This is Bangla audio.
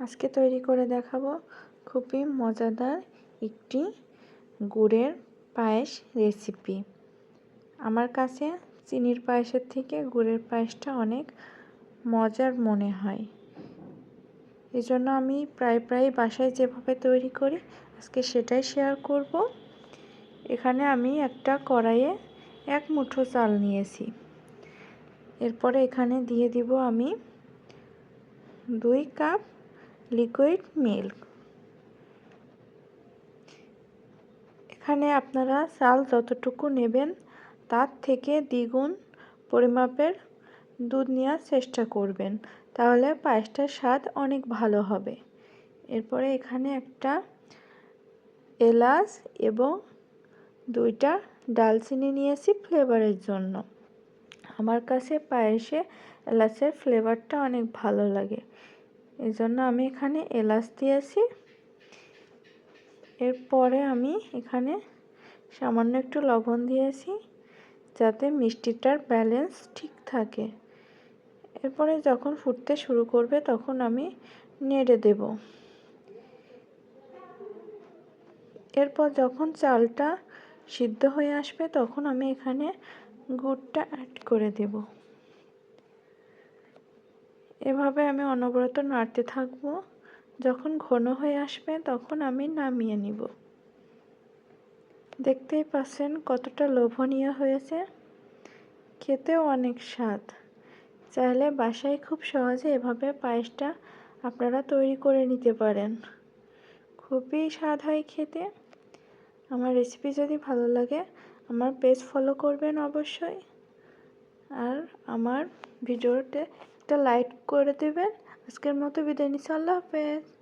আজকে তৈরি করে দেখাবো খুবই মজাদার একটি গুড়ের পায়েস রেসিপি। আমার কাছে চিনির পায়েসের থেকে গুড়ের পায়েসটা অনেক মজার মনে হয়। এই জন্য আমি প্রায় প্রায় বাসায় যেভাবে তৈরি করি, আজকে সেটাই শেয়ার করব। এখানে আমি একটা কড়াইয়ে এক মুঠো চাল নিয়েছি। এরপরে এখানে দিয়ে দিব আমি দুই কাপ লিকুইড মিল্ক। এখানে আপনারা চাল যতটুকু নেবেন, তার থেকে দ্বিগুণ পরিমাপের দুধ নেওয়ার চেষ্টা করবেন। তাহলে পায়েসটার স্বাদ অনেক ভালো হবে। এরপরে এখানে একটা এলাচ এবং দুইটা ডালচিনি নিয়েছি ফ্লেভারের জন্য। আমার কাছে পায়েসে এলাচের ফ্লেভারটা অনেক ভালো লাগে। এই জন্য আমি এখানে এলাচ দিয়েছি। এরপরে আমি এখানে সামান্য একটু লবণ দিয়েছি যাতে মিষ্টিটার ব্যালেন্স ঠিক থাকে। এরপরে যখন ফুটতে শুরু করবে তখন আমি নেড়ে দেব। এরপর যখন চালটা সিদ্ধ হয়ে আসবে তখন আমি এখানে গুড়টা অ্যাড করে দেব। এভাবে আমি অনবরত নাড়তে থাকব। যখন ঘন হয়ে আসবে, তখন আমি নামিয়ে নিব। দেখতেই পাচ্ছেন কতটা লোভনীয় হয়েছে। খেতেও অনেক স্বাদ। চাইলে বাসায় খুব সহজে এভাবে পায়েসটা আপনারা তৈরি করে নিতে পারেন। খুবই স্বাদ হয় খেতে। আমার রেসিপি যদি ভালো লাগে, আমার পেজ ফলো করবেন অবশ্যই। আর আমার ভিডিওতে লাইক করে দেবেন। আজকের মতো বিদায় নিচ্ছি। আল্লাহ হাফেজ।